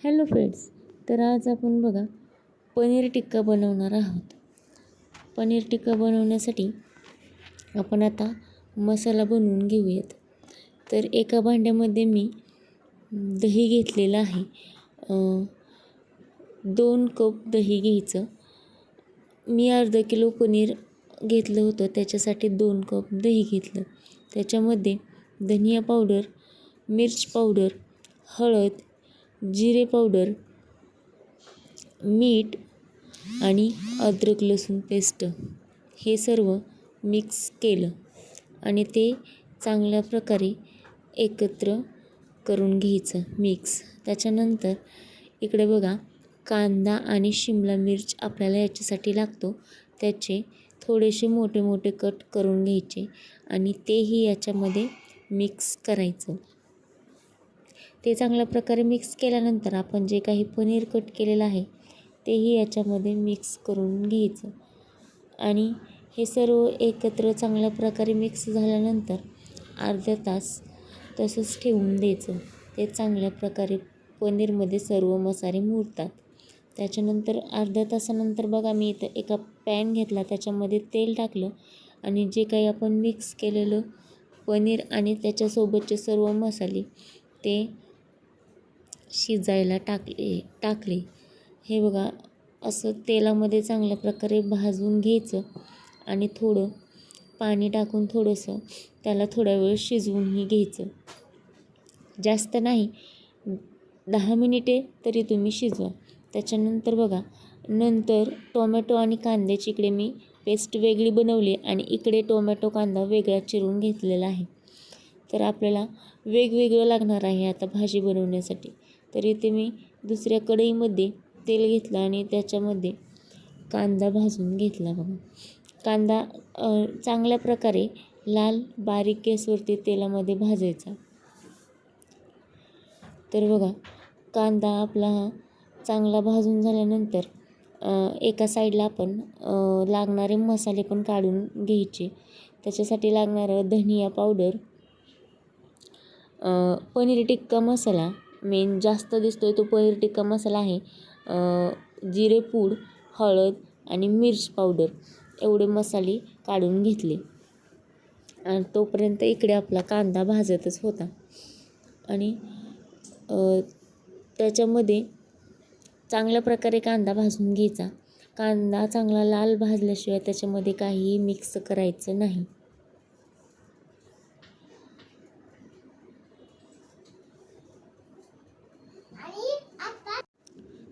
Hello friends तर आज आपण बघा पनीर टिक्का बनवणार आहोत. पनीर टिक्का बनवण्यासाठी आपण आता मसाला बनवून घेऊयात. तर एका भांड्यामध्ये मी दही घेतलेलं आहे. दोन कप दही घ्यायचं. मी अर्धा किलो पनीर घेतलं होतं त्याच्यासाठी दोन कप दही घेतलं. त्याच्यामध्ये धनिया पावडर मिर्च पावडर हळद जिरे पावडर मीठ आणि अद्रक लसूण पेस्ट हे सर्व मिक्स केलं आणि ते चांगल्या प्रकारे एकत्र करून घ्यायचं मिक्स. त्याच्यानंतर इकडे बघा कांदा आणि शिमला मिर्च आपल्याला याच्यासाठी लागतो. त्याचे थोडेसे मोठे मोठे कट करून घ्यायचे आणि तेही याच्यामध्ये मिक्स करायचं. ते चांगल्या प्रकारे मिक्स केल्यानंतर आपण जे काही पनीर कट केलेलं आहे तेही याच्यामध्ये मिक्स करून घ्यायचं. आणि हे सर्व एकत्र चांगल्या प्रकारे मिक्स झाल्यानंतर अर्धा तास तसंच ठेवून द्यायचं. ते चांगल्या प्रकारे पनीरमध्ये सर्व मसाले मुरतात. त्याच्यानंतर अर्ध्या तासानंतर बघा मी इथं एका पॅन घेतला त्याच्यामध्ये तेल टाकलं आणि जे काही आपण मिक्स केलेलं पनीर आणि त्याच्यासोबतचे सर्व मसाले ते शिजायला टाकले टाकले. हे बघा असं तेलामध्ये चांगल्या प्रकारे भाजून घ्यायचं आणि थोडं पाणी टाकून थोडंसं त्याला थोड्या वेळ शिजवूनही घ्यायचं. जास्त नाही दहा मिनिटे तरी तुम्ही शिजवा. त्याच्यानंतर बघा नंतर टोमॅटो आणि कांद्याची इकडे मी पेस्ट वेगळी बनवली आणि इकडे टोमॅटो कांदा वेगळा चिरून घेतलेला आहे. तर आपल्याला वेगवेगळं लागणार आहे आता भाजी बनवण्यासाठी. तर इथे मी दुसऱ्या कढईमध्ये तेल घेतलं आणि त्याच्यामध्ये कांदा भाजून घेतला बघा. कांदा चांगल्या प्रकारे लाल बारीक गॅसवरती तेलामध्ये भाजायचा. तर बघा कांदा आपला हा चांगला भाजून झाल्यानंतर एका साईडला आपण लागणारे मसाले पण काढून घ्यायचे. त्याच्यासाठी लागणारं धनिया पावडर पनीर टिक्का मसाला मेन जास्त दिसतो आहे तो पनीर टिक्का मसाला आहे. जिरे पूड हळद आणि मिर्च पावडर एवढे मसाले काढून घेतले. आणि तोपर्यंत इकडे आपला कांदा भाजतच होता. आणि त्याच्यामध्ये चांगल्या प्रकारे कांदा भाजून घ्यायचा. कांदा चांगला लाल भाजल्याशिवाय त्याच्यामध्ये काहीही मिक्स करायचं नाही.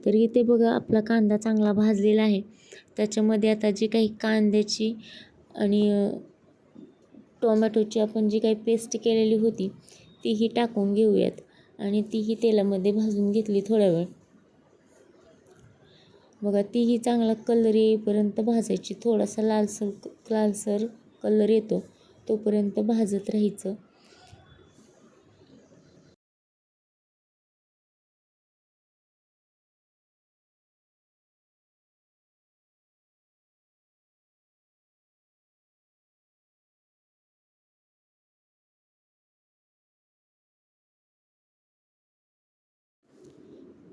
तर इथे बघा आपला कांदा चांगला भाजलेला आहे. त्याच्यामध्ये आता जी काही कांद्याची आणि टोमॅटोची आपण जी काही पेस्ट केलेली होती तीही टाकून घेऊयात आणि तीही तेलामध्ये भाजून घेतली थोड्या वेळ. बघा तीही चांगला कलर येईपर्यंत भाजायची. थोडासा लालसर लालसर कलर येतो तोपर्यंत भाजत राहायचं.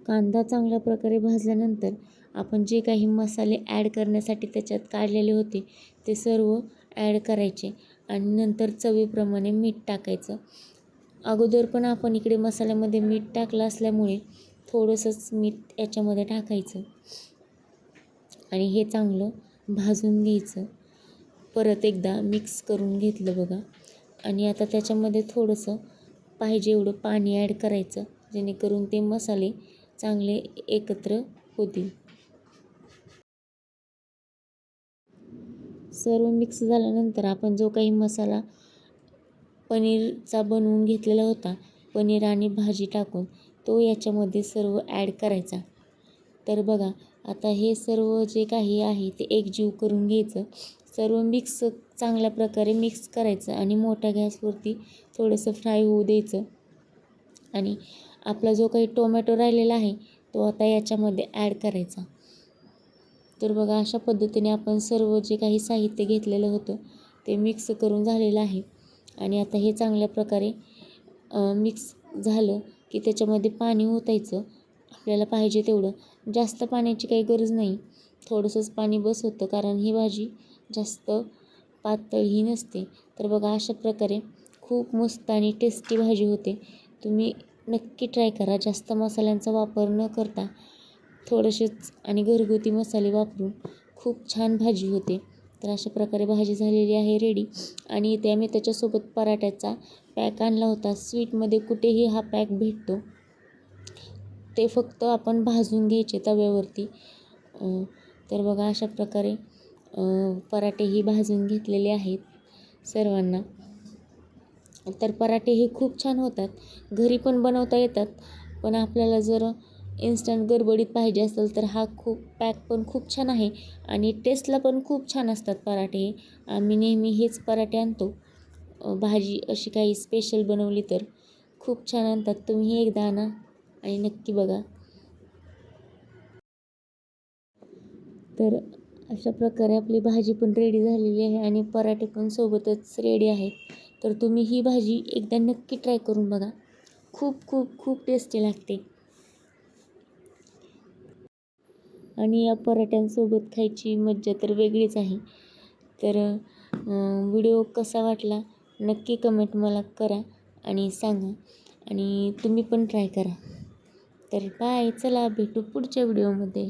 कांदा चांगल्या प्रकारे भाजल्यानंतर आपण जे काही मसाले ॲड करण्यासाठी त्याच्यात काढलेले होते ते सर्व ॲड करायचे आणि नंतर चवीप्रमाणे मीठ टाकायचं. अगोदर पण आपण इकडे मसाल्यामध्ये मीठ टाकलं असल्यामुळे थोडंसंच मीठ याच्यामध्ये टाकायचं आणि हे चांगलं भाजून घ्यायचं. परत एकदा मिक्स करून घेतलं बघा. आणि आता त्याच्यामध्ये थोडंसं पाहिजे एवढं पाणी ॲड करायचं जेणेकरून ते मसाले चांगले एकत्र होतील. सर्व मिक्स झाल्यानंतर आपण जो काही मसाला पनीरचा बनवून घेतलेला होता पनीर आणि भाजी टाकून तो याच्यामध्ये सर्व ॲड करायचा. तर बघा आता हे सर्व जे काही आहे ते एकजीव करून घ्यायचं. सर्व मिक्स चांगल्या प्रकारे मिक्स करायचं आणि मोठ्या गॅसवरती थोडंसं फ्राय होऊ द्यायचं. आणि आपला जो काही टोमॅटो राहिलेला आहे तो आता याच्यामध्ये ॲड करायचा. तर बघा अशा पद्धतीने आपण सर्व जे काही साहित्य घेतलेलं होतं ते मिक्स करून झालेलं आहे. आणि आता हे चांगल्या प्रकारे मिक्स झालं की त्याच्यामध्ये पाणी ओतायचं. आपल्याला पाहिजे तेवढं. जास्त पाण्याची काही गरज नाही. थोडंसंच पाणी बस होतं कारण ही भाजी जास्त पातळही नसते. तर बघा अशा प्रकारे खूप मस्त आणि टेस्टी भाजी होते. तुम्ही नक्की ट्राय करा. जास्त मसाल्यांचा वापर न करता थोडेसेच आणि घरगुती मसाले वापरून खूप छान भाजी होते. तर अशा प्रकारे भाजी झालेली आहे रेडी आणि इथे आम्ही त्याच्यासोबत पराठ्याचा पॅक आणला होता. स्वीटमध्ये कुठेही हा पॅक भेटतो. ते फक्त आपण भाजून घ्यायचे तव्यावरती. तर बघा अशा प्रकारे पराठेही भाजून घेतलेले आहेत सर्वांना. तर पराठे हे खूप छान होतात. घरी पण बनवता येतात. पण आपल्याला जर इन्स्टंट गडबडीत पाहिजे असेल तर हा खूप पॅक पण खूप छान आहे आणि टेस्टला पण खूप छान असतात पराठे. आम्ही नेहमी हेच पराठे आणतो. भाजी अशी काही स्पेशल बनवली तर खूप छान आणतात. तुम्ही एकदा आणा आणि नक्की बघा. तर अशा प्रकारे आपली भाजी पण रेडी झालेली आहे आणि पराठे पण सोबतच रेडी आहेत. तर तुम्ही ही भाजी एकदा नक्की ट्राय करून बघा. खूप खूप खूप टेस्टी लागते. आणि या पराठ्यांसोबत खायची मज्जा तर वेगळीच आहे. तर व्हिडिओ कसा वाटला नक्की कमेंट मला करा आणि सांगा. आणि तुम्ही पण ट्राय करा. तर बाय चला भेटू पुढच्या व्हिडिओमध्ये.